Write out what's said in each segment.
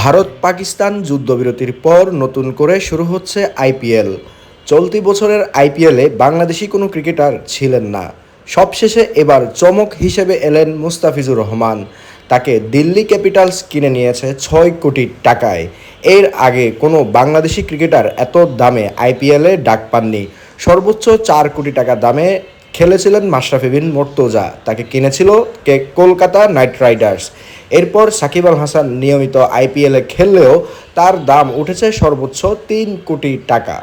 ভারত পাকিস্তান যুদ্ধবিরতির পর নতুন করে শুরু হচ্ছে আইপিএল। চলতি বছরের আইপিএলে বাংলাদেশি কোনো ক্রিকেটার ছিলেন না। সবশেষে এবার চমক হিসেবে এলেন মুস্তাফিজুর রহমান। তাকে দিল্লি ক্যাপিটালস কিনে নিয়েছে ছয় কোটি টাকায়। এর আগে কোনো বাংলাদেশি ক্রিকেটার এত দামে আইপিএলে ডাক পাননি। সর্বোচ্চ চার কোটি টাকা দামে খেলেছিলেন মাশরাফি বিন মর্তোজা। তাকে কিনেছিল কে কলকাতা নাইট রাইডার্স। এরপর সাকিব আল হাসান নিয়মিত আইপিএলে খেললেও তার দাম উঠেছে সর্বোচ্চ তিন কোটি টাকা।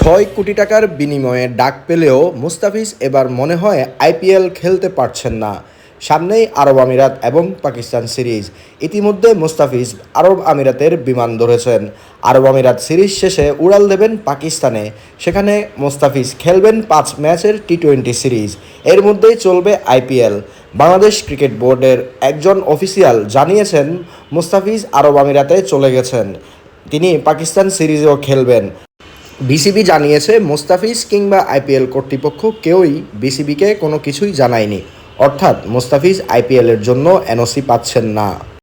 ছয় কোটি টাকার বিনিময়ে ডাক পেলেও মুস্তাফিজ এবার মনে হয় আইপিএল খেলতে পারছেন না। সামনেই আরব আমিরাত এবং পাকিস্তান সিরিজ। ইতিমধ্যে মুস্তাফিজ আরব আমিরাতের বিমান ধরেছেন। আরব আমিরাত সিরিজ শেষে উড়াল দেবেন পাকিস্তানে। সেখানে মুস্তাফিজ খেলবেন পাঁচ ম্যাচের টি টোয়েন্টি সিরিজ। এর মধ্যেই চলবে আইপিএল। বাংলাদেশ ক্রিকেট বোর্ডের একজন অফিসিয়াল জানিয়েছেন, মুস্তাফিজ আরব আমিরাতে চলে গেছেন। তিনি পাকিস্তান সিরিজেও খেলবেন। বিসিবি জানিয়েছে, মোস্তাফিজ কিংবা আইপিএল কর্তৃপক্ষ কেউই বিসিবিকে কোনো কিছুই জানায়নি। অর্থাৎ, মোস্তাফিজ আইপিএলের জন্য এনওসি পাচ্ছেন না।